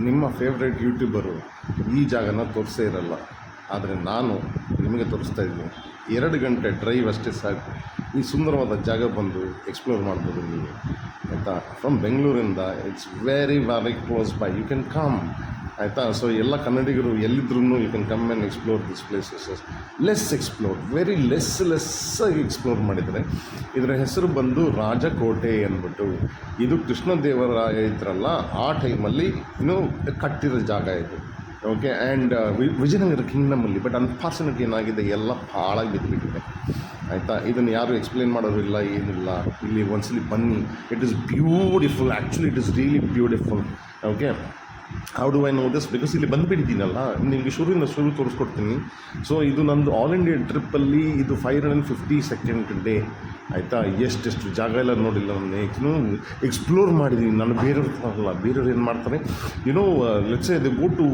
ನಿಮ್ಮ favourite YouTuber ಈ ಜಾಗನ ತೋರಿಸೇ ಇರಲ್ಲ. ಆದರೆ ನಾನು ನಿಮಗೆ ತೋರಿಸ್ತಾ ಇದ್ದೀನಿ. ಎರಡು ಗಂಟೆ ಡ್ರೈವ್ ಅಷ್ಟೇ ಸಾಕು. ಈ ಸುಂದರವಾದ ಜಾಗ ಬಂದು ಎಕ್ಸ್ಪ್ಲೋರ್ ಮಾಡ್ಬೋದು ನೀವು. ಆಯಿತಾ? ಫ್ರಮ್ ಬೆಂಗಳೂರಿಂದ it's very very close by you can come ಆಯಿತಾ? ಸೊ ಎಲ್ಲ ಕನ್ನಡಿಗರು ಎಲ್ಲಿದ್ರೂ you can come and explore this places less explore very less ಲೆಸ್ಸಾಗಿ explore ಮಾಡಿದರೆ ಇದರ ಹೆಸರು ಬಂದು ರಾಜಕೋಟೆ ಅಂದ್ಬಿಟ್ಟು. ಇದು ಕೃಷ್ಣದೇವರಾಯ ಇದ್ರಲ್ಲ ಆ ಟೈಮಲ್ಲಿ ಇನ್ನೂ ಕಟ್ಟಿರೋ ಜಾಗ ಇದು. ಓಕೆ ಆ್ಯಂಡ್ ವಿಜಯನಗರ ಕಿಂಗ್ಡಮಲ್ಲಿ ಬಟ್ ಅನ್ಫಾರ್ಚುನೇಟ್ ಏನಾಗಿದೆ, ಎಲ್ಲ ಹಾಳಾಗಿ ಬಿದ್ದುಬಿಟ್ಟಿದೆ ಆಯಿತಾ? ಇದನ್ನು ಯಾರು ಎಕ್ಸ್ಪ್ಲೇನ್ ಮಾಡೋದಿಲ್ಲ ಏನಿಲ್ಲ. ಇಲ್ಲಿ ಒಂದ್ಸಲಿ ಬನ್ನಿ. It is beautiful actually it is really beautiful okay how do I know this because ಇಲ್ಲಿ ಬಂದುಬಿಟ್ಟಿದ್ದೀನಲ್ಲ. ನಿಮಗೆ ಶುರುವಿಂದ ಶುರು ತೋರಿಸ್ಕೊಡ್ತೀನಿ. ಸೊ ಇದು ನಂದು ಆಲ್ ಇಂಡಿಯಾ ಟ್ರಿಪ್ಪಲ್ಲಿ ಇದು five hundred and fifty second day ಆಯಿತಾ? ಎಷ್ಟೆಷ್ಟು ಜಾಗ ಎಲ್ಲ ನೋಡಿಲ್ಲ ನಾನು. ಇನ್ನೂ ಎಕ್ಸ್ಪ್ಲೋರ್ ಮಾಡಿದ್ದೀನಿ ನಾನು ಬೇರೆಯವ್ರ ಅಲ್ಲ. ಬೇರೆಯವ್ರು ಏನು ಮಾಡ್ತಾರೆ? You know let's the go to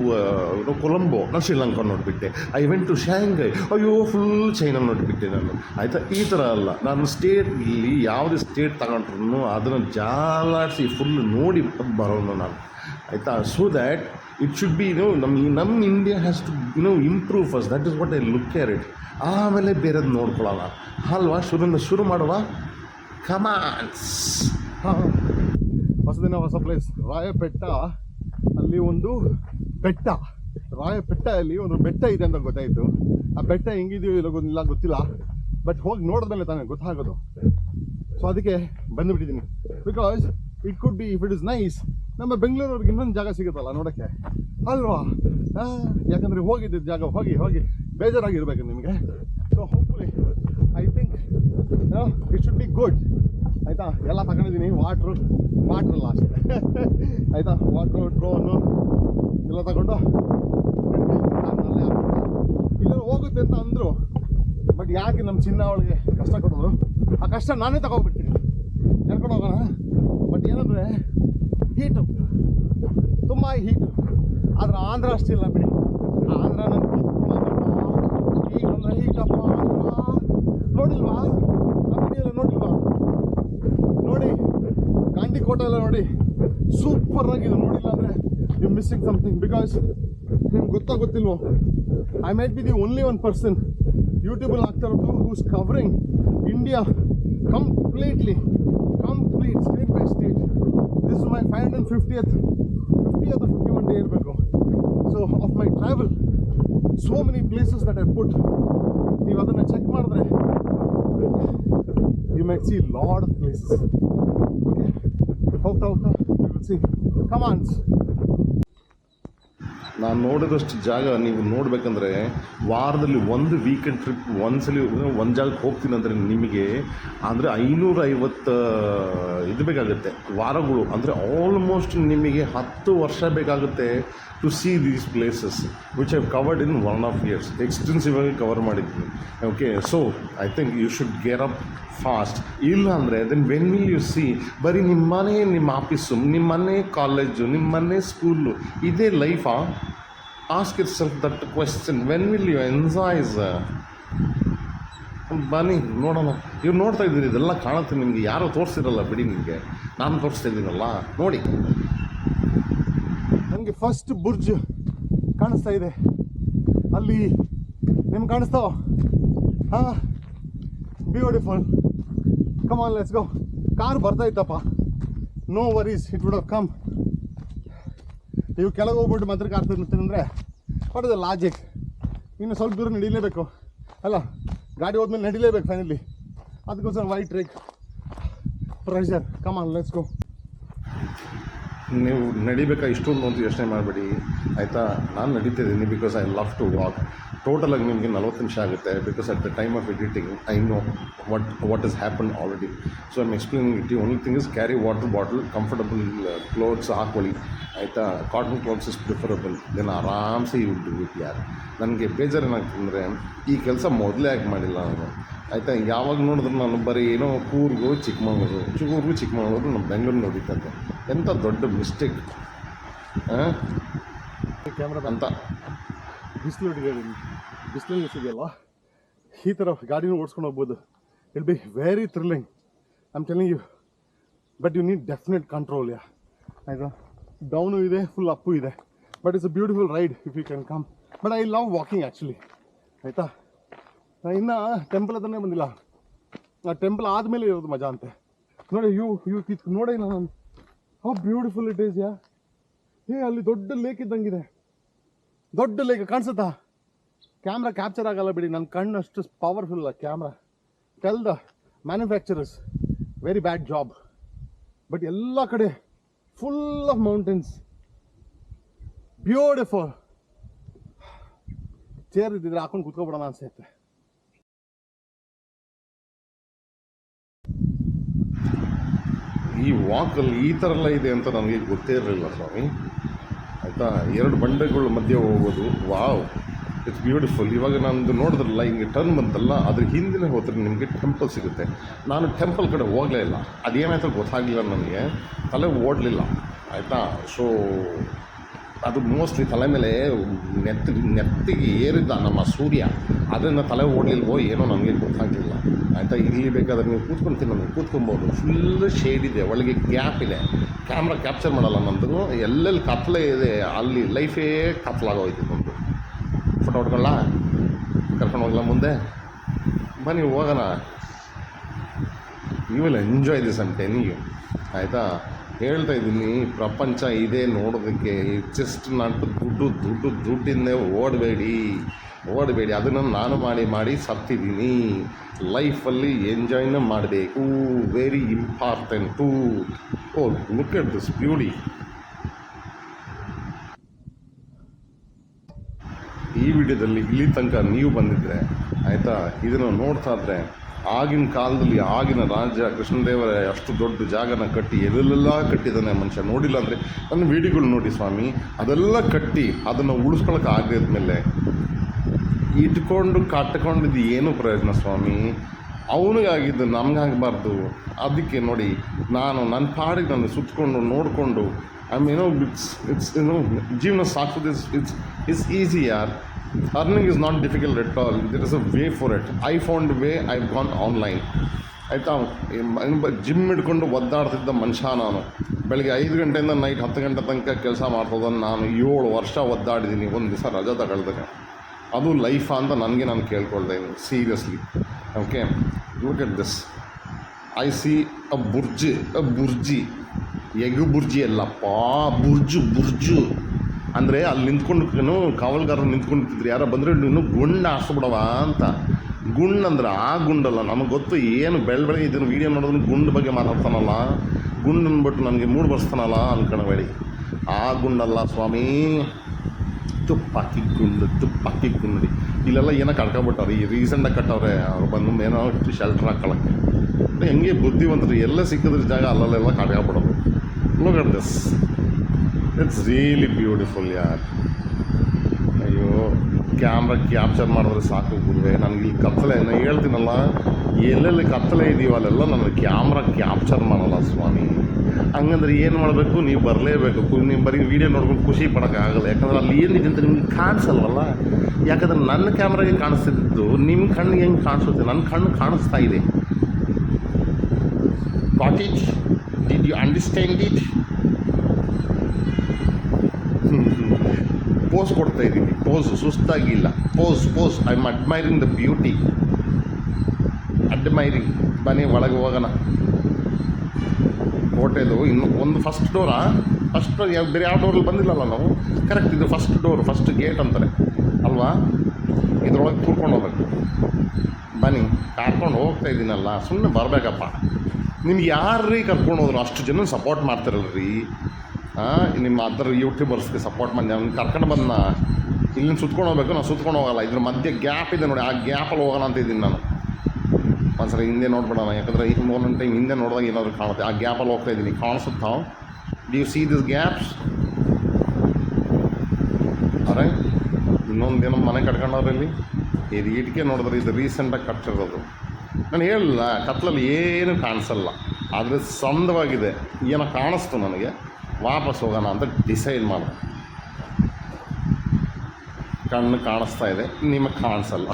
you know Colombo ನಾನು ಶ್ರೀಲಂಕಾ ನೋಡಿಬಿಟ್ಟೆ. ಐ ವೆಂಟ್ ಟು ಶಾಂಘೈ ಅಯ್ಯೋ ಫುಲ್ ಚೈನಾ ನೋಡಿಬಿಟ್ಟೆ ನಾನು. ಆಯಿತಾ? ಈ ಥರ ಅಲ್ಲ. ನಾನು ಸ್ಟೇಟ್ ಇಲ್ಲಿ ಯಾವುದೇ ಸ್ಟೇಟ್ ತಗೊಂಡ್ರು ಅದನ್ನು ಜಾಲಾಡಿಸಿ ಫುಲ್ ನೋಡಿ ಬರೋನು ನಾನು. ಆಯಿತಾ? So that it should be know ನಮ್ಮ ನಮ್ಮ India has to know improve first that is what I look care it ಆಮೇಲೆ ಬೇರೆದು ನೋಡ್ಕೊಳ್ಳೋಣ ಅಲ್ವಾ? ಶುರುನ ಶುರು ಮಾಡುವ? ಕಮಾನ್ಸ್ ಹಾಂ. ಹೊಸದಿನ ಹೊಸ ಪ್ಲೇಸ್ ರಾಯಪೆಟ್ಟ ಅಲ್ಲಿ ಒಂದು ಬೆಟ್ಟ. ರಾಯಪೆಟ್ಟಲ್ಲಿ ಒಂದು ಬೆಟ್ಟ ಇದೆ ಅಂತ ಗೊತ್ತಾಯಿತು. ಆ ಬೆಟ್ಟ ಹೆಂಗಿದೆಯೋ ಇಲ್ಲ ಗೊತ್ತಿಲ್ಲ ಗೊತ್ತಿಲ್ಲ. ಬಟ್ ಹೋಗಿ ನೋಡಿದ್ಮೇಲೆ ತಾನೇ ಗೊತ್ತಾಗೋದು. ಸೊ ಅದಕ್ಕೆ ಬಂದುಬಿಟ್ಟಿದ್ದೀನಿ. Because it could be if it is nice ನಮ್ಮ ಬೆಂಗಳೂರವ್ರಿಗೆ ಇನ್ನೊಂದು ಜಾಗ ಸಿಗುತ್ತಲ್ಲ ನೋಡೋಕ್ಕೆ? ಅಲ್ವಾ? ಯಾಕಂದರೆ ಹೋಗಿದ್ದಿದ್ದು ಜಾಗ, ಹೋಗಿ ಹೋಗಿ. ಬೇಜಾರಾಗಿರ್ಬೇಕು ನಿಮಗೆ. So hopefully I think it should be good ಆಯಿತಾ? ಎಲ್ಲ ತಗೊಂಡಿದ್ದೀನಿ. ವಾಟ್ರು ವಾಟ್ರ್ ಲಾಸ್ಟ್ ಅಷ್ಟೇ. ಆಯಿತಾ? ವಾಟ್ರು ಡ್ರೋನು ಎಲ್ಲ ತಗೊಂಡು ಇಲ್ಲ ಹೋಗುತ್ತೆ ಅಂತ ಅಂದರು. ಬಟ್ ಯಾಕೆ ನಮ್ಮ ಚಿನ್ನ ಅವಳಿಗೆ ಕಷ್ಟ ಕೊಡೋದು? ಆ ಕಷ್ಟ ನಾನೇ ತಗೋಬಿಡ್ತೀನಿ. ಕರ್ಕೊಂಡು ಹೋಗೋಣ? ಬಟ್ ಏನಂದರೆ ಹೀಟು ತುಂಬ ಹೀಟು ಆದ್ರೆ ಆಂಧ್ರ ಅಷ್ಟಿಲ್ಲ ಬಿಡಿ. ಆಂಧ್ರ ನೋಡಿಲ್ವಾ? ಆ ನೋಡಿಲ್ವಾ? ನೋಡಿ. ಗಾಂಧಿ ಕೋಟೆ ಎಲ್ಲ ನೋಡಿ. ಸೂಪರ್ ಆಗಿದೆ. ನೋಡಿಲ್ಲ ಅಂದರೆ ಯು ಮಿಸ್ಸಿಂಗ್ ಸಮಥಿಂಗ್ ಬಿಕಾಸ್ ನಿಮ್ಗೆ ಗೊತ್ತಾ ಗೊತ್ತಿಲ್ವೋ? I might be the only one person ಯೂಟ್ಯೂಬಲ್ಲಿ ಆಗ್ತಾ ಇರೋದು who's covering India completely complete state by state this my five hundred fiftieth fiftieth fifty one day ಇರಬೇಕು so of my travel so many places that I put ನೀವು ಅದನ್ನು check ಮಾಡಿದ್ರೆ you might see lot of places okay ಹೋಗ್ತಾ ಹೋಗ್ತಾ you will see ಕಮಾನ್ಸ್ ನಾನು ನೋಡಿದಷ್ಟು ಜಾಗ ನೀವು ನೋಡಬೇಕಂದ್ರೆ ವಾರದಲ್ಲಿ ಒಂದು ವೀಕೆಂಡ್ ಟ್ರಿಪ್ ಒಂದ್ಸಲಿ ಒಂದು ಜಾಗಕ್ಕೆ ಹೋಗ್ತೀನಿ ಅಂದರೆ ನಿಮಗೆ ಅಂದರೆ ಐನೂರೈವತ್ತು ಇದು ಬೇಕಾಗುತ್ತೆ. ವಾರಗಳು ಅಂದರೆ ಆಲ್ಮೋಸ್ಟ್ ನಿಮಗೆ ಹತ್ತು ವರ್ಷ ಬೇಕಾಗುತ್ತೆ to see these places which I've covered in one of years extensive ಆಗಿ ಕವರ್ ಮಾಡಿದ್ದೀನಿ. Okay so I think you should gear up fast ಇಲ್ಲ ಅಂದರೆ then when will you see ಬರೀ ಮನೆ ನಿಮ್ಮ ಆಫೀಸು ನಿಮ್ಮ ಮನೆ ಕಾಲೇಜು ನಿಮ್ಮ ಮನೆ ಸ್ಕೂಲು ಇದೇ ಲೈಫಾ ask itself that question. When will you you enjoys ಬನ್ನಿ, ನೋಡೋಣ. ಇವ್ರು ನೋಡ್ತಾ ಇದ್ದೀರಿ, ಇದೆಲ್ಲ ಕಾಣುತ್ತೆ ನಿಮಗೆ. ಯಾರೋ ತೋರಿಸಿರಲ್ಲ, ಬಿಡಿ ನಿಮಗೆ. ನಾನು ತೋರಿಸ್ತಾ ಇದ್ದೀನಲ್ಲ. ನೋಡಿ. ನನಗೆ ಫಸ್ಟ್ ಬುರ್ಜ್ ಕಾಣಿಸ್ತಾ ಇದೆ. ಅಲ್ಲಿ ನಿಮ್ಗೆ ಕಾಣಿಸ್ತಾವ? ಹಾಂ. Beautiful come on let's go car ಬರ್ತಾ ಇತ್ತಪ್ಪ. No worries it would come ಇವು ಕೆಳಗೆ ಹೋಗ್ಬಿಟ್ಟು ಮಾತ್ರ car but is the logic ಇನ್ನು ಸ್ವಲ್ಪ ದೂರ ನಡೀಲೇಬೇಕು. ಅಲ್ಲ, ಗಾಡಿ ಹೋದ್ಮೇಲೆ ನಡೀಲೇಬೇಕು ಫೈನಲಿ ಅದಕ್ಕೋಸ್ಕರ wait trick pressure come on let's go ನೀವು ನಡಿಬೇಕಾ ಇಷ್ಟೊಂದು ಅಂತ ಯೋಚನೆ ಮಾಡಬೇಡಿ. ಆಯಿತಾ? ನಾನು ನಡೀತಿದ್ದೀನಿ because I love to walk ಟೋಟಲಾಗಿ ನಿಮಗೆ ನಲ್ವತ್ತು ನಿಮಿಷ ಆಗುತ್ತೆ because at the time of editing I know what what is happen already so I'm explaining it only thing is carry water bottle comfortable clothes ಹಾಕೊಳ್ಳಿ ಆಯಿತಾ? Cotton clothes is preferable then ಆರಾಮ್ಸೆ you do it ಯಾರು? ನನಗೆ ಬೇಜಾರು ಏನಾಗ್ತಂದರೆ ಈ ಕೆಲಸ ಮೊದಲೇ ಯಾಕೆ ಮಾಡಿಲ್ಲ ನಾನು. ಆಯಿತಾ? ಯಾವಾಗ ನೋಡಿದ್ರು ನಾನು ಬರೀ ಏನೋ ಕೂರ್ಗು ಚಿಕ್ಕಮಗಳೂರು ಚಿಕ್ಕೂರ್ಗು ಚಿಕ್ಕಮಗಳೂರು ನಮ್ಮ ಬೆಂಗಳೂರು ನೋಡಿದ್ದೆ ಎಂಥ ದೊಡ್ಡ ಮಿಸ್ಟೇಕ್ ಕ್ಯಾಮ್ರಾ ಅಂತ. ಬಿಸಿಲು ಬಿಸಿಲಲ್ಲಿ ಸಿಗಲ್ವಾ ಈ ಥರ ಗಾಡಿನೂ ಓಡಿಸ್ಕೊಂಡು ಹೋಗ್ಬೋದು. It be very thrilling I'm telling you but you need definite control yeah ಆಯಿತಾ? ಡೌನು ಇದೆ ಫುಲ್ ಅಪ್ಪು ಇದೆ. But it's a beautiful ride if you can come but I love walking actually ಆಯಿತಾ? ಇನ್ನು ಟೆಂಪಲ್ ಹತ್ರನೇ ಬಂದಿಲ್ಲ. ಆ temple ಆದಮೇಲೆ ಇರೋದು ಮಜಾ ಅಂತೆ. ನೋಡಿ ಯು ಯು ಕಿತ್ ನೋಡಿ ನಾನು. How beautiful it is yeah ಏ, ಅಲ್ಲಿ ದೊಡ್ಡ ಲೇಕ್ ಇದ್ದಂಗಿದೆ. ದೊಡ್ಡ ಲೈಕ್ ಕಾಣಿಸುತ್ತಾ? ಕ್ಯಾಮ್ರಾ ಕ್ಯಾಪ್ಚರ್ ಆಗಲ್ಲ ಬಿಡಿ ನನ್ನ ಕಣ್ಣು ಅಷ್ಟು powerful camera tell the manufacturers very bad job but ಎಲ್ಲ ಕಡೆ full of mountains beautiful chair ಇದ್ದಿದ್ರೆ ಹಾಕೊಂಡು ಕುತ್ಕೊಬಿಡೋಣ ಅನ್ಸೈತೆ ಈ ವಾಕಲ್ಲಿ ಈ ಥರ ಎಲ್ಲ ಇದೆ ಅಂತ ನನಗೆ ಗೊತ್ತೇ ಇರಲಿಲ್ಲ ಸ್ವಾಮಿ. ಆಯಿತಾ ಎರಡು ಬಂಡೆಗಳ ಮಧ್ಯೆ ಹೋಗೋದು, ವಾವ್ ಇಟ್ಸ್ ಬ್ಯೂಟಿಫುಲ್ ಇವಾಗ ನಂದು ನೋಡಿದ್ರಲ್ಲ, ಹಿಂಗೆ ಟರ್ನ್ ಬಂತಲ್ಲ, ಅದ್ರ ಹಿಂದಿನ ಹೋದ್ರೆ ನಿಮಗೆ ಟೆಂಪಲ್ ಸಿಗುತ್ತೆ. ನಾನು ಟೆಂಪಲ್ ಕಡೆ ಹೋಗಲೇ ಇಲ್ಲ. ಅದೇನಾಯ್ತು ಗೊತ್ತಾಗಲಿಲ್ಲ ನನಗೆ. ತಲೆ ಓಡಲಿಲ್ಲ. ಆಯಿತಾ? ಸೊ ಅದು ಮೋಸ್ಟ್ಲಿ ತಲೆ ಮೇಲೆ ನೆತ್ತಿ, ನೆತ್ತಿಗೆ ಏರಿದ್ದ ನಮ್ಮ ಸೂರ್ಯ. ಅದನ್ನು ತಲೆ ಓಡಲಿಲ್ವೋ ಏನೋ ನನಗೆ ಗೊತ್ತಾಗಲಿಲ್ಲ. ಆಯಿತಾ? ಇಲ್ಲಿ ಬೇಕಾದರೆ ನೀವು ಕೂತ್ಕೊಂತೀನಿ ನನಗೆ ಕೂತ್ಕೊಬೋದು. ಫುಲ್ ಶೇಡ್ ಇದೆ, ಒಳಗೆ ಗ್ಯಾಪ್ ಇದೆ. ಕ್ಯಾಮ್ರಾ ಕ್ಯಾಪ್ಚರ್ ಮಾಡಲ್ಲ ನಮ್ದು. ಎಲ್ಲೆಲ್ಲಿ ಕತ್ತಲೆ ಇದೆ, ಅಲ್ಲಿ ಲೈಫೇ ಕತ್ತಲಾಗೋಯ್ತು ನಮ್ಮದು ಫೋಟೋ ಹೊಡ್ಕೊಳ್ಳ ಕರ್ಕೊಂಡು ಹೋಗಲ್ಲ ಮುಂದೆ? ಬನ್ನಿ, ಹೋಗೋಣ. ಯು ವಿಲ್ ಎಂಜಾಯ್ ದಿಸ್ ಅಂತೆ ನೀವು ಆಯಿತಾ? ಹೇಳ್ತಾ ಇದ್ದೀನಿ, ಪ್ರಪಂಚ ಇದೆ ನೋಡೋದಕ್ಕೆ. ಜಸ್ಟ್ ನಾಟು ದುಡ್ಡು ದುಡ್ಡು, ದುಡ್ಡಿಂದೇ ಓಡಬೇಡಿ. ಓಡಬೇಡಿ, ಅದನ್ನು ನಾನು ಮಾಡಿ ಮಾಡಿ ಸತ್ತಿದ್ದೀನಿ. ಲೈಫಲ್ಲಿ ಎಂಜಾಯ್ನ ಮಾಡಬೇಕು. Very important oh look at this beauty ಈ ವಿಡಿಯೋದಲ್ಲಿ ಇಲ್ಲಿ ತನಕ ನೀವು ಬಂದಿದ್ದರೆ ಆಯಿತಾ? ಇದನ್ನು ನೋಡ್ತಾ ಇದ್ರೆ, ಆಗಿನ ಕಾಲದಲ್ಲಿ ಆಗಿನ ರಾಜ ಕೃಷ್ಣದೇವರ ಅಷ್ಟು ದೊಡ್ಡ ಜಾಗನ ಕಟ್ಟಿ ಎಲ್ಲೆಲ್ಲ ಕಟ್ಟಿದ್ದಾನೆ ಮನುಷ್ಯ. ನೋಡಿಲ್ಲ ಅಂದರೆ ನನ್ನ ವಿಡಿಯೋಗಳು ನೋಡಿ ಸ್ವಾಮಿ, ಅದೆಲ್ಲ ಕಟ್ಟಿ ಅದನ್ನು ಉಳಿಸ್ಕೊಳಕ್ಕೆ ಆಗದ ಇಟ್ಕೊಂಡು ಕಟ್ಕೊಂಡಿದ್ದು ಏನು ಪ್ರಯೋಜನ ಸ್ವಾಮಿ? ಅವನಿಗಾಗಿದ್ದು ನಮಗಾಗಬಾರ್ದು. ಅದಕ್ಕೆ ನೋಡಿ, ನಾನು ನನ್ನ ಪಾಡಿಗೆ ನಾನು ಸುತ್ತಕೊಂಡು ನೋಡಿಕೊಂಡು ಐ ಮೀನ್ ಇಟ್ಸ್ ಇಟ್ಸ್ ಏನು ಜೀವನ ಸಾಕೋದು ಇಟ್ಸ್ ಇಟ್ಸ್ ಇಟ್ಸ್ ಈಸಿ ಯಾರ್ earning is not difficult at all there is a way for it I found way I gone online ಆಯಿತಾ? ಜಿಮ್ ಹಿಡ್ಕೊಂಡು ಒದ್ದಾಡ್ತಿದ್ದ ಮನುಷ್ಯ ನಾನು. ಬೆಳಗ್ಗೆ ಐದು ಗಂಟೆಯಿಂದ ನೈಟ್ ಹತ್ತು ಗಂಟೆ ತನಕ ಕೆಲಸ ಮಾಡ್ತದ ನಾನು. ಏಳು ವರ್ಷ ಒದ್ದಾಡಿದ್ದೀನಿ. ಒಂದು ದಿವಸ ರಜಾ ತಗೊಳ್ದಾಗ ಅದು ಲೈಫ್ ಅಂತ ನನಗೆ ನಾನು ಕೇಳ್ಕೊಳ್ತಾ ಇದ್ದೀನಿ seriously okay look at this I see a Burj a bhurji egg bhurji ಅಲ್ಲಪ್ಪ ಬುರ್ಜು ಬುರ್ಜು ಅಂದರೆ ಅಲ್ಲಿ ನಿಂತ್ಕೊಂಡು ಕಾವಲ್ಗಾರರು ನಿಂತ್ಕೊಂಡಿದ್ರು ಯಾರೋ ಬಂದರೆ ನೀನು ಗುಂಡ ಹಾಸ್ಬಿಡವ ಅಂತ. ಗುಂಡ್ ಅಂದ್ರೆ ಆ ಗುಂಡಲ್ಲ, ನಮಗೆ ಗೊತ್ತು ಏನು ಬೆಳ ಬೆಳಗ್ಗೆ ಇದನ್ನು ವೀಡಿಯೋ ನೋಡಿದ್ರೆ ಗುಂಡು ಬಗ್ಗೆ ಮಾತಾಡ್ತಾನಲ್ಲ. ಗುಂಡು ಅಂದ್ಬಿಟ್ಟು ನನಗೆ ಮೂಡ್ ಬರ್ಸ್ತಾನಲ್ಲ ಹೇಳಿ ಆ ಗುಂಡಲ್ಲ ಸ್ವಾಮಿ. ತುಪ್ಪಾಕಿ ಗುಂಡು ತುಪ್ಪಾಕಿ ಗುಂಡು ಇಲ್ಲೆಲ್ಲ ಏನೋ ಕಟ್ಕೊಂಬಿಟ್ಟವ್ರೆ ಈ ರೀಸೆಂಟಾಗಿ ಕಟ್ಟವ್ರೆ, ಅವ್ರು ಬಂದು ಏನೋ ಶೆಲ್ಟ್ರ್ ಹಾಕೊಳಕ್ಕೆ. ಹೆಂಗೆ ಬುದ್ಧಿವಂತರು ಎಲ್ಲ ಸಿಕ್ಕಿದ್ರೆ ಜಾಗ ಅಲ್ಲಲ್ಲೆಲ್ಲ ಕಟ್ಕೊಂಬಿಡೋದು look at this it's really beautiful ಯಾರ್ ಅಯ್ಯೋ ಕ್ಯಾಮ್ರಾ ಕ್ಯಾಪ್ಚರ್ ಮಾಡಿದ್ರೆ ಸಾಕು ಗುರುವೆ, ನನಗೆ ಇಲ್ಲಿ ಕತ್ತಲೆ ನಾನು ಹೇಳ್ತೀನಲ್ಲ, ಎಲ್ಲೆಲ್ಲಿ ಕತ್ತಲೆ ಇದೆಯೋ ಅಲ್ಲೆಲ್ಲ ನನಗೆ ಕ್ಯಾಮ್ರಾ ಕ್ಯಾಪ್ಚರ್ ಮಾಡಲ್ಲ ಸ್ವಾಮಿ. ಹಂಗಂದ್ರೆ ಏನು ಮಾಡಬೇಕು? ನೀವು ಬರಲೇಬೇಕು. ನೀವು ಬರೀ ವೀಡಿಯೋ ನೋಡ್ಕೊಂಡು ಖುಷಿ ಪಡೋಕ್ಕಾಗಲ್ಲ ಯಾಕಂದ್ರೆ ಅಲ್ಲಿ ಏನಿದೆ ಅಂತ ನಿಮ್ಗೆ ಕಾಣಿಸಲ್ವಲ್ಲ? ಯಾಕಂದ್ರೆ ನನ್ನ ಕ್ಯಾಮ್ರಾಗೆ ಕಾಣಿಸ್ತಿದ್ದು ನಿಮ್ಮ ಕಣ್ಣಿಗೆ ಹೆಂಗೆ ಕಾಣಿಸುತ್ತೆ? ನನ್ನ ಕಣ್ಣು ಕಾಣಿಸ್ತಾ ಇದೆ. What it did you understand it pose ಕೊಡ್ತಾ ಇದ್ದೀನಿ pose ಸುಸ್ತಾಗಿಲ್ಲ. Pose pose I am admiring the beauty admiring ಬನ್ನಿ, ಒಳಗೆ ಹೋಗೋಣ. ಕೋಟೆದು ಇನ್ನು ಒಂದು ಫಸ್ಟ್ ಡೋರಾ ಫಸ್ಟ್ ಯಾವ ಬೇರೆ ಯಾವ ಡೋರಲ್ಲಿ ಬಂದಿಲ್ಲಲ್ಲ ನಾವು? ಕರೆಕ್ಟ್ ಇದು ಫಸ್ಟ್ ಡೋರ್ ಫಸ್ಟ್ ಗೇಟ್ ಅಂತಾರೆ. ಅಲ್ವಾ? ಇದ್ರೊಳಗೆ ಕೂರ್ಕೊಂಡು ಹೋಗ್ಬೇಕು. ಬನ್ನಿ, ಕರ್ಕೊಂಡು ಹೋಗ್ತಾ ಇದ್ದೀನಲ್ಲ ಸುಮ್ಮನೆ ಬರಬೇಕಪ್ಪ. ನಿಮ್ಗೆ ಯಾರ್ರೀ ಕರ್ಕೊಂಡು ಹೋದ್ರು? ಅಷ್ಟು ಜನ ಸಪೋರ್ಟ್ ಮಾಡ್ತಾರಲ್ರಿ. ಹಾಂ ನಿಮ್ಮ ಅದರ ಯೂಟ್ಯೂಬರ್ಸ್ಗೆ ಸಪೋರ್ಟ್ ಮಾಡಿ, ನಾನು ಕರ್ಕೊಂಡು ಬಂದ ಇಲ್ಲಿಂದ ಸುತ್ಕೊಂಡು ಹೋಗ್ಬೇಕು, ನಾನು ಸುತ್ಕೊಂಡು ಹೋಗಲ್ಲ. ಇದ್ರ ಮಧ್ಯೆ ಗ್ಯಾಪ್ ಇದೆ ನೋಡಿ, ಆ ಗ್ಯಾಪಲ್ಲಿ ಹೋಗೋಣ ಅಂತ ಇದ್ದೀನಿ ನಾನು. ಒಂದ್ಸರಿ ಹಿಂದೆ ನೋಡ್ಬಿಡೋಣ. ಯಾಕಂದರೆ ಮೂರನೇ ಟೈಮ್ ಹಿಂದೆ ನೋಡಿದಾಗ ಏನಾದರೂ ಕಾಣುತ್ತೆ. ಆ ಗ್ಯಾಪಲ್ಲಿ ಹೋಗ್ತಾ ಇದ್ದೀನಿ. ಕಾಣಿಸುತ್ತಾ? Do you see this gaps ಅರೆ ಇನ್ನೊಂದೇನೋ ಮನೆ ಕಟ್ಕೊಂಡವ್ರೆ ಇಲ್ಲಿ? ಇದು ಇಟ್ಕೆ ನೋಡಿದ್ರೆ ಇದು ರೀಸೆಂಟಾಗಿ ಕಟ್ಟಿರೋದು. ನಾನು ಹೇಳಲ್ಲ ಕತ್ಲಲ್ಲಿ ಏನು ಕಾಣಿಸಲ್ಲ. ಆದರೆ ಸಂದವಾಗಿದೆ ಏನೋ ಕಾಣಿಸ್ತು ನನಗೆ. ವಾಪಸ್ ಹೋಗೋಣ ಅಂತ ಡಿಸೈಡ್ ಮಾಡಿದೆ. ಕಣ್ಣು ಕಾಣಿಸ್ತಾ ಇದೆ. ನಿಮಗೆ ಕಾಣಿಸಲ್ಲ.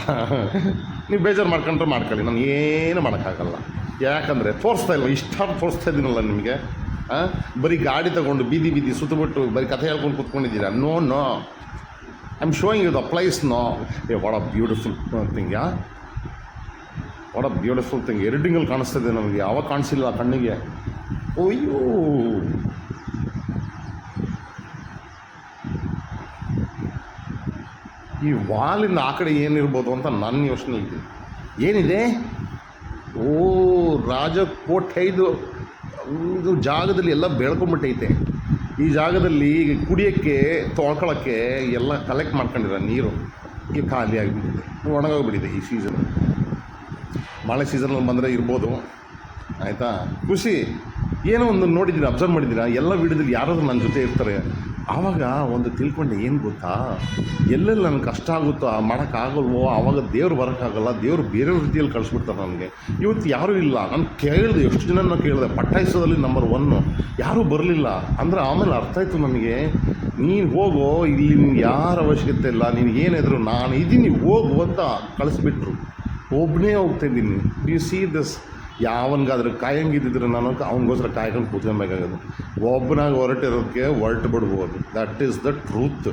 ನೀವು ಬೇಜಾರು ಮಾಡ್ಕೊಂಡ್ರೆ ಮಾಡ್ಕೊಳ್ಳಿ. ನಾನು ಏನು ಮಾಡೋಕ್ಕಾಗಲ್ಲ. ಯಾಕಂದರೆ ತೋರಿಸ್ತಾ ಇಲ್ಲ ಇಷ್ಟ ತೋರಿಸ್ತಾ ಇದ್ದೀನಲ್ಲ ನಿಮಗೆ ಬರೀ ಗಾಡಿ ತಗೊಂಡು ಬೀದಿ ಬೀದಿ ಸುತ್ತಬಿಟ್ಟು ಬರೀ ಕಥೆ ಹೇಳ್ಕೊಂಡು ಕೂತ್ಕೊಂಡಿದ್ದೀರಾ? No no I am showing you the place no ಏ what a beautiful thing yeah? What a beautiful thing ಎಡಿಟಿಂಗಲ್ಲಿ ಕಾಣಿಸ್ತದೆ ನಮಗೆ. ಯಾವಾಗ ಕಾಣಿಸಿಲ್ಲ ಕಣ್ಣಿಗೆ? ಅಯ್ಯೋ. ಈ ವಾಲಿಂದ ಆ ಕಡೆ ಏನಿರ್ಬೋದು ಅಂತ ನನ್ನ ಯೋಚನೆ ಇದೆ. ಏನಿದೆ? ಓ, ರಾಜಕೋಟೆ ಇದು ಇದು ಜಾಗದಲ್ಲಿ ಎಲ್ಲ ಬೆಳ್ಕೊಂಬಿಟ್ಟೈತೆ. ಈ ಜಾಗದಲ್ಲಿ ಕುಡಿಯೋಕ್ಕೆ ತೊಳ್ಕೊಳ್ಳೋಕ್ಕೆ ಎಲ್ಲ ಕಲೆಕ್ಟ್ ಮಾಡ್ಕೊಂಡಿರೋ ನೀರು ಈಗ ಖಾಲಿ ಆಗಿಬಿಟ್ಟಿದೆ. ಒಣಗೋಗ್ಬಿಟ್ಟಿದೆ ಈ ಸೀಸನ್ ಮಳೆ ಸೀಸನಲ್ಲಿ ಬಂದರೆ ಇರ್ಬೋದು. ಆಯಿತಾ? ಖುಷಿ. ಏನೋ ಒಂದು ನೋಡಿದ್ದೀರಾ ಅಬ್ಸರ್ವ್ ಮಾಡಿದ್ದೀರಾ? ಎಲ್ಲ ವಿಡಿಯೋದಲ್ಲಿ ಯಾರಾದರೂ ನನ್ನ ಜೊತೆ ಇರ್ತಾರೆ. ಆವಾಗ ಒಂದು ತಿಳ್ಕೊಂಡೆ, ಏನು ಗೊತ್ತಾ? ಎಲ್ಲೆಲ್ಲಿ ನನಗೆ ಕಷ್ಟ ಆಗುತ್ತೋ, ಆ ಮಾಡೋಕ್ಕಾಗಲ್ವೋ, ಆವಾಗ ದೇವ್ರು ಬರೋಕ್ಕಾಗಲ್ಲ, ದೇವ್ರು ಬೇರೆ ರೀತಿಯಲ್ಲಿ ಕಳಿಸ್ಬಿಡ್ತಾರೆ ನನಗೆ. ಇವತ್ತು ಯಾರೂ ಇಲ್ಲ. ನಾನು ಕೇಳಿದೆ, ಎಷ್ಟು ಜನನ ಕೇಳಿದೆ. ಪಟ್ಟಾಯಿಸೋದಲ್ಲಿ ನಂಬರ್ ಒನ್ನು ಯಾರೂ ಬರಲಿಲ್ಲ. ಅಂದರೆ ಆಮೇಲೆ ಅರ್ಥ ಆಯಿತು ನನಗೆ. ನೀನು ಹೋಗೋ, ಇಲ್ಲಿ ನಿಮ್ಗೆ ಯಾರ ಅವಶ್ಯಕತೆ ಇಲ್ಲ. ನೀನು ಏನಿದ್ರು ನಾನು ಇದ್ದೀನಿ ಹೋಗು ಅಂತ ಕಳಿಸ್ಬಿಟ್ರು. ಒಬ್ಬನೇ ಹೋಗ್ತಾ ಇದ್ದೀನಿ. ಯು ಸಿ ದಿಸ್ ಯಾವನ್ಗಾದ್ರೆ ಕಾಯಂಗಿದ್ದಿದ್ರೆ ನಾನು ಅವನಿಗೋಸ್ಕರ ಕಾಯ್ಕೊಂಡು ಕೂತ್ಕೊಬೇಕಾಗುತ್ತೆ. ಒಬ್ಬನಾಗ ಹೊರಟಿರೋದಕ್ಕೆ ಹೊರಟು ಬಿಡ್ಬೋದು that is the truth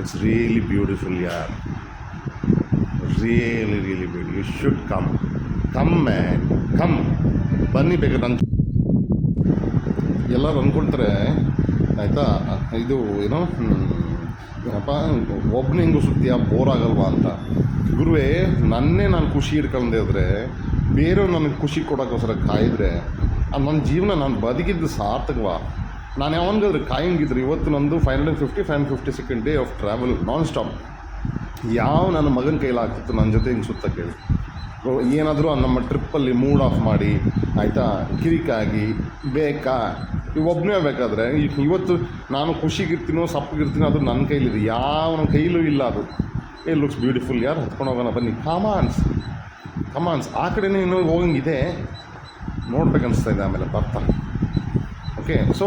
it's really beautiful ಯಾರ್ really really beauty you should come come man come ಬನ್ನಿ ಬೇಕಾದ್ರೆ ನನ್ನ ಎಲ್ಲರೂ ಅಂದ್ಕೊಳ್ತಾರೆ ಆಯಿತಾ? ಇದು ಏನೋ? ಏನಪ್ಪ? ಒಬ್ಬನೇ ಹಿಂಗೂ ಸುತ್ತೀಯ ಬೋರ್ ಆಗಲ್ವಾ ಅಂತ. ಗುರುವೇ, ನನ್ನೇ ನಾನು ಖುಷಿ ಇಟ್ಕೊಂಡೆ ಇದ್ರೆ ಬೇರೆಯವ್ರು ನನಗೆ ಖುಷಿ ಕೊಡೋಕ್ಕೋಸ್ಕರ ಕಾಯಿದ್ರೆ ಅದು ನನ್ನ ಜೀವನ ನಾನು ಬದುಕಿದ್ದು ಸಾರ್ಥಕವಾ. ನಾನು ಯಾವನ್ಗಾದ್ರೆ ಕಾಯಂಗಿದ್ರು ಇವತ್ತು ನಂದು five hundred fifty five hundred fifty second day of travel non stop ಯಾವ ನನ್ನ ಮಗನ ಕೈಲಾಗ್ತಿತ್ತು ನನ್ನ ಜೊತೆ ಹಿಂಗೆ ಸುತ್ತ ಕೇಳಿ. ಏನಾದರೂ ನಮ್ಮ ಟ್ರಿಪ್ಪಲ್ಲಿ ಮೂಡ್ ಆಫ್ ಮಾಡಿ, ಆಯಿತಾ? ಕಿರಿಕಾಗಿ, ಬೇಕಾ? ಒಬ್ಬನೇ ಬೇಕಾದರೆ ಇವತ್ತು ನಾನು ಖುಷಿಗಿರ್ತೀನೋ, ಸಪ್ಪಗಿರ್ತೀನೋ ಅದು ನನ್ನ ಕೈಲಿದೆ. ನನ್ನ ಕೈಲೂ ಇಲ್ಲ ಅದು. ಏ ಲುಕ್ಸ್ ಬ್ಯೂಟಿಫುಲ್ ಯಾರು ಹತ್ಕೊಂಡು ಹೋಗೋಣ ಬನ್ನಿ. ಕಮಾನ್ಸ್ ಕಮಾನ್ಸ್ ಆ ಕಡೆನೇ ಇನ್ನೂ ಹೋಗಂಗಿದೆ ನೋಡ್ಬೇಕನ್ನಿಸ್ತಾ ಇದೆ ಆಮೇಲೆ ಬರ್ತಾ. Okay so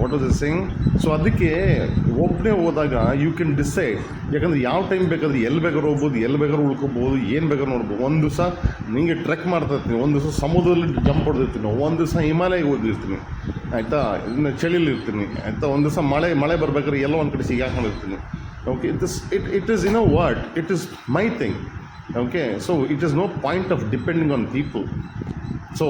what is thing so ಅದಕ್ಕೆ ಒಬ್ಬನೇ ಹೋದಾಗ ಯು ಕ್ಯಾನ್ ಡಿಸೈಡ್ ಯಾಕಂದರೆ ಯಾವ ಟೈಮ್ ಬೇಕಾದ್ರೆ ಎಲ್ಲಿ ಬೇಕಾದ್ರೂ ಹೋಗ್ಬೋದು, ಎಲ್ಲಿ ಬೇಕಾದ್ರೂ ಉಳ್ಕೊಬೋದು, ಏನು ಬೇಕಾದ್ರೂ ನೋಡ್ಬೋದು. ಒಂದು ದಿವಸ ನಿಮಗೆ ಟ್ರೆಕ್ ಮಾಡ್ತಾ ಇರ್ತೀನಿ. ಒಂದು ದಿವಸ ಸಮುದ್ರದಲ್ಲಿ ಜಂಪ್ ಹೊಡೆದಿರ್ತೀನಿ. ಒಂದು ದಿವಸ ಹಿಮಾಲಯಕ್ಕೆ ಹೋಗಿರ್ತೀನಿ. ಆಯಿತಾ? ಇನ್ನು ಚಳಿಲಿರ್ತೀನಿ. ಆಯಿತಾ? ಒಂದು ದಿವಸ ಮಳೆ ಮಳೆ ಬರ್ಬೇಕಾದ್ರೆ ಎಲ್ಲೋ ಒಂದು ಕಡೆ ಸಿಗಾಕೊಂಡಿರ್ತೀನಿ. Okay this it it is in a word it is my thing okay so it is no point of depending on people so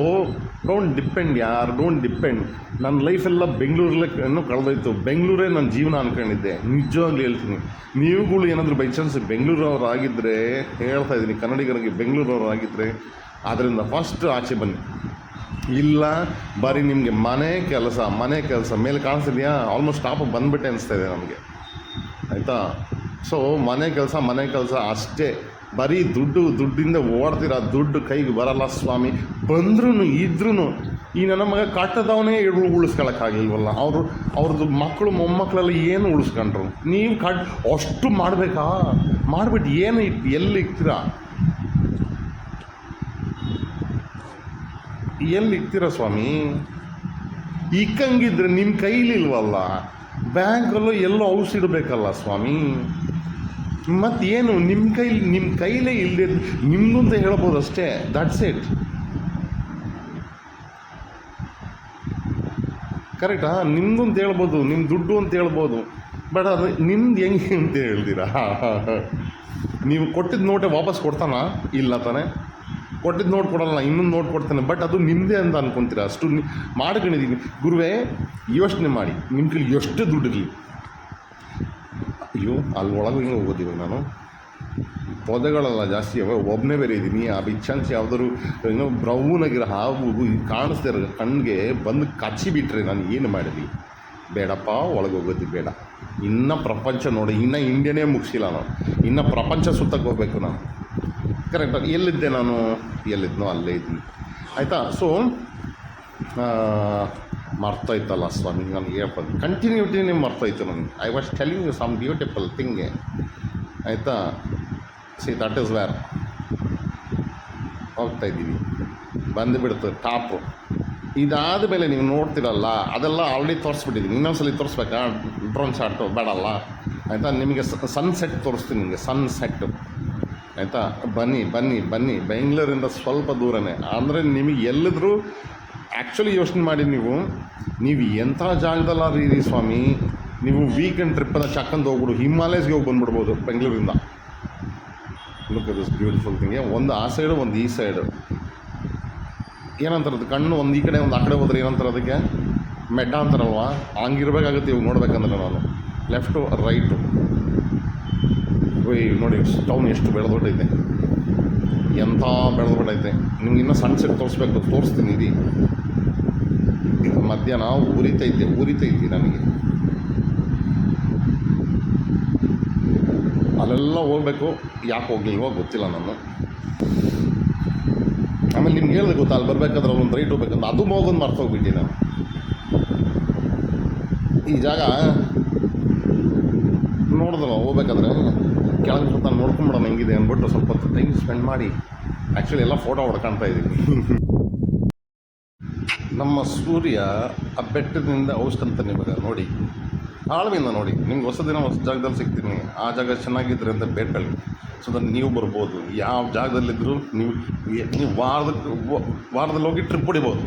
don't depend ಯಾರು ಡೋಂಟ್ ಡಿಪೆಂಡ್ ನನ್ನ ಲೈಫೆಲ್ಲ ಬೆಂಗಳೂರಲ್ಲೇ ಕಳೆದೋಯ್ತು. ಬೆಂಗಳೂರೇ ನನ್ನ ಜೀವನ ಅನ್ಕೊಂಡಿದ್ದೆ. ನಿಜವಾಗ್ಲೂ ಹೇಳ್ತೀನಿ. ನೀವುಗಳು ಏನಾದರೂ ಬೈ ಚಾನ್ಸ್ ಬೆಂಗಳೂರವ್ರು ಆಗಿದ್ದರೆ ಹೇಳ್ತಾ ಇದ್ದೀನಿ, ಕನ್ನಡಿಗರಿಗೆ ಬೆಂಗಳೂರವ್ರು ಆಗಿದ್ದರೆ ಅದರಿಂದ ಫಸ್ಟ್ ಆಚೆ ಬನ್ನಿ. ಇಲ್ಲ, ಬರೀ ನಿಮಗೆ ಮನೆ ಕೆಲಸ ಮನೆ ಕೆಲಸ, ಮೇಲೆ ಕಾಣಿಸ್ತಿದೆಯಾ ಆಲ್ಮೋಸ್ಟ್ ಟಾಪ್ ಬಂದ್ಬಿಟ್ಟೆ ಅನಿಸ್ತಾ ಇದೆ ನಮಗೆ. ಆಯಿತಾ? ಸೊ ಮನೆ ಕೆಲಸ ಮನೆ ಕೆಲಸ ಅಷ್ಟೇ. ಬರೀ ದುಡ್ಡು, ದುಡ್ಡಿಂದ ಓಡ್ತೀರ, ದುಡ್ಡು ಕೈಗೆ ಬರಲ್ಲ ಸ್ವಾಮಿ. ಬಂದ್ರೂ ಇದ್ರೂ ಈ ನನ್ನ ಮಗ ಕಟ್ಟದವನೇ ಉಳಿಸ್ಕೊಳಕ್ಕಾಗಿಲ್ವಲ್ಲ ಅವರು ಅವ್ರದ್ದು ಮಕ್ಕಳು ಮೊಮ್ಮಕ್ಕಳೆಲ್ಲ ಏನು ಉಳಿಸ್ಕೊಂಡ್ರು? ನೀವು ಕಟ್, ಅಷ್ಟು ಮಾಡಬೇಕಾ? ಮಾಡಿಬಿಟ್ಟು ಏನು ಇಟ್, ಎಲ್ಲಿ ಇಕ್ತೀರಾ? ಎಲ್ಲಿ ಇಕ್ತೀರಾ ಸ್ವಾಮಿ? ಇಕ್ಕಂಗಿದ್ರೆ ನಿಮ್ಮ ಕೈಲಿಲ್ವಲ್ಲ. ಬ್ಯಾಂಕಲ್ಲೂ ಎಲ್ಲೋ ಔಷಧ ಇಡಬೇಕಲ್ಲ ಸ್ವಾಮಿ. ಮತ್ತೇನು ನಿಮ್ಮ ಕೈಲಿ ನಿಮ್ಮ ಕೈಲೇ ಇಲ್ಲದೆ ನಿಮ್ಮದು ಅಂತ ಹೇಳ್ಬೋದು ಅಷ್ಟೇ. ದಟ್ಸ್ ಇಟ್ ಕರೆಕ್ಟಾ ನಿಮ್ಮದು ಅಂತ ಹೇಳ್ಬೋದು ನಿಮ್ಮ ದುಡ್ಡು ಅಂತ ಹೇಳ್ಬೋದು. ಬಟ್ ಅದು ನಿಮ್ದು ಹೆಂಗೆ ಅಂತ ಹೇಳ್ತೀರಾ ನೀವು ಕೊಟ್ಟಿದ್ದ ನೋಟೆ ವಾಪಸ್ ಕೊಡ್ತಾನ? ಇಲ್ಲ ತಾನೆ? ಕೊಟ್ಟಿದ್ದು ನೋಟ್ ಕೊಡಲ್ಲ, ಇನ್ನೊಂದು ನೋಟ್ ಕೊಡ್ತೇನೆ ಬಟ್ ಅದು ನಿಮ್ಮದೇ ಅಂತ ಅನ್ಕೊಂತೀರ? ಅಷ್ಟು ಮಾಡ್ಕೊಂಡಿದ್ದೀನಿ ಗುರುವೇ, ಯೋಚನೆ ಮಾಡಿ. ನಿಮ್ಮ ಕೈಲಿ ಎಷ್ಟು ದುಡ್ಡಿರಲಿ ಅಯ್ಯೋ, ಅಲ್ಲಿ ಒಳಗೆ ಹಿಂಗೆ ಹೋಗೋದು ನಾನು? ಪೊದೆಗಳೆಲ್ಲ ಜಾಸ್ತಿ, ಅವ ಒಬ್ಬನೇ ಬೇರೆ ಇದ್ದೀನಿ ಆ ಬಿಚ್ಚಾನ್ಸ್ ಯಾವ್ದಾದ್ರು ಏನೋ ಬ್ರೌನ್ ಆಗಿರೋ ಹಾವು ಕಾಣಿಸ್ತಾ ಇರೋ ಕಣ್ಣಿಗೆ ಬಂದು ಕಚ್ಚಿ ಬಿಟ್ರೆ ನಾನು ಏನು ಮಾಡಿದ್ವಿ? ಬೇಡಪ್ಪ, ಒಳಗೆ ಹೋಗೋದು ಬೇಡ. ಇನ್ನೂ ಪ್ರಪಂಚ ನೋಡಿ, ಇನ್ನೂ ಇಂಡಿಯಾನೇ ಮುಗಿಸಿಲ್ಲ ನಾನು ಇನ್ನೂ ಪ್ರಪಂಚ ಸುತ್ತಕ್ಕೆ ಹೋಗಬೇಕು ನಾನು ಕರೆಕ್ಟಾಗಿ ಎಲ್ಲಿದ್ದೆ ನಾನು? ಎಲ್ಲಿದ್ನೋ ಅಲ್ಲೇ ಇದ್ದೀನಿ. ಆಯಿತಾ? ಸೊ ಮರ್ತೋಯ್ತಲ್ಲ ಸ್ವಾಮಿ, ನನಗೆ ಹೇಳ್ಬೋದು ಕಂಟಿನ್ಯೂಟಿನೇ ಮರ್ತೋಯ್ತು ನನಗೆ. I was telling you some beautiful ಥಿಂಗೆ ಆಯಿತಾ? ಸಿ ದಟ್ ಇಸ್ ವ್ಯಾರ್ ಹೋಗ್ತಾ ಇದ್ದೀವಿ ಬಂದುಬಿಡ್ತು, ಟಾಪು. ಇದಾದ ಮೇಲೆ ನೀವು ನೋಡ್ತಿರಲ್ಲ, ಅದೆಲ್ಲ ಆಲ್ರೆಡಿ ತೋರಿಸ್ಬಿಟ್ಟಿದ್ದೀನಿ. ಇನ್ನೊಂದ್ಸಲಿ ತೋರಿಸ್ಬೇಕಾ? ಡ್ರೋನ್ ಶಾಟು ಬೇಡಲ್ಲ. ಆಯಿತಾ? ನಿಮಗೆ ಸನ್ಸೆಟ್ ತೋರಿಸ್ತೀನಿ ನಿಮಗೆ ಸನ್ಸೆಟ್ಟು ಆಯಿತಾ? ಬನ್ನಿ ಬನ್ನಿ ಬನ್ನಿ. ಬೆಂಗಳೂರಿಂದ ಸ್ವಲ್ಪ ದೂರನೇ. ಅಂದರೆ ನಿಮಗೆ ಎಲ್ಲಿದ್ರೂ ಆ್ಯಕ್ಚುಲಿ ಯೋಚನೆ ಮಾಡಿ ನೀವು. ನೀವು ಎಂಥ ಜಾಗದಲ್ಲಾದ್ರೂ ಸ್ವಾಮಿ? ನೀವು ವೀಕೆಂಡ್ ಟ್ರಿಪ್ಪನ್ನ ಚಕ್ಕಂದು ಹೋಗ್ಬಿಡು. ಹಿಮಾಲಯಸ್ಗೆ ಹೋಗಿ ಬಂದ್ಬಿಡ್ಬೋದು ಬೆಂಗಳೂರಿಂದ. ಲುಕ್ ದಿಸ್ ಬ್ಯೂಟಿಫುಲ್ ಥಿಂಗ್ ಒಂದು ಆ ಸೈಡು ಒಂದು ಈ ಸೈಡು ಏನಂತಾರೆ ಕಣ್ಣು ಒಂದು ಈ ಕಡೆ, ಒಂದು ಆ ಕಡೆ ಹೋದ್ರೆ ಏನಂತಾರೆ ಅದಕ್ಕೆ? ಮೆಡ್ಡ ಅಂತಾರಲ್ವಾ? ಹಂಗಿರ್ಬೇಕಾಗುತ್ತೆ ಇವಾಗ ನೋಡ್ಬೇಕಂದ್ರೆ ನಾನು. ಲೆಫ್ಟು ರೈಟು ಓಯ್ ನೋಡಿ ಟೌನ್ ಎಷ್ಟು ಬೆಳೆದ್ಬಿಟ್ಟೈತೆ. ಎಂಥ ಬೆಳೆದ್ಬಿಟ್ಟೈತೆ. ನಿಮ್ಗೆ ಇನ್ನೂ ಸನ್ಸೆಟ್ ತೋರಿಸ್ಬೇಕು, ತೋರಿಸ್ತೀನಿ, ಇರಿ. ಮಧ್ಯಾಹ್ನ ಉರಿತೈತೆ ಉರಿತೈತಿ ನನಗೆ ಅಲ್ಲೆಲ್ಲ ಹೋಗ್ಬೇಕು. ಯಾಕೆ ಹೋಗ್ಲಿಲ್ವೋ ಗೊತ್ತಿಲ್ಲ ನಾನು ಆಮೇಲೆ ನಿಮ್ಗೆ ಹೇಳಿದೆ ಗೊತ್ತಾ, ಅಲ್ಲಿ ಬರ್ಬೇಕಾದ್ರೆ ಒಂದು ರೈಟ್ ಹೋಗ್ಬೇಕಂತ. ಅದು ಹೋಗೋದು ಮರ್ತೋಗ್ಬಿಟ್ಟು ನಾನು. ಈ ಜಾಗ ನೋಡಿದ್ರು ಹೋಗ್ಬೇಕಾದ್ರೆ? ಕೆಳಗೆ ಸ್ವಲ್ಪ ನೋಡ್ಕೊಂಬಿಡೋಣ ಹೆಂಗಿದೆ ಅಂದ್ಬಿಟ್ಟು ಸ್ವಲ್ಪ ಟೈಮ್ ಸ್ಪೆಂಡ್ ಮಾಡಿ ಆ್ಯಕ್ಚುಲಿ ಎಲ್ಲ ಫೋಟೋ ಹೊಡ್ಕೊಳ್ತಾ ಇದ್ದೀನಿ. ನಮ್ಮ ಸೂರ್ಯ ಆ ಬೆಟ್ಟದಿಂದ ಔಷಧಂತಾನೆ ಇವಾಗ ನೋಡಿ. ಆಳ್ವಿಂದ ನೋಡಿ. ನಿಮ್ಗೆ ಹೊಸ ದಿನ ಹೊಸ ಜಾಗದಲ್ಲಿ ಸಿಗ್ತೀನಿ. ಆ ಜಾಗ ಚೆನ್ನಾಗಿದ್ರೆ ಅಂತ ಬೇಡ್ಕೊಳ್ಳಿ. ಸೊ ಅದನ್ನು ನೀವು ಬರ್ಬೋದು. ಯಾವ ಜಾಗದಲ್ಲಿದ್ದರೂ ನೀವು ನೀವು ವಾರದಕ್ಕೆ ವಾರದಲ್ಲಿ ಹೋಗಿ ಟ್ರಿಪ್ ಹೊಡಿಬೋದು.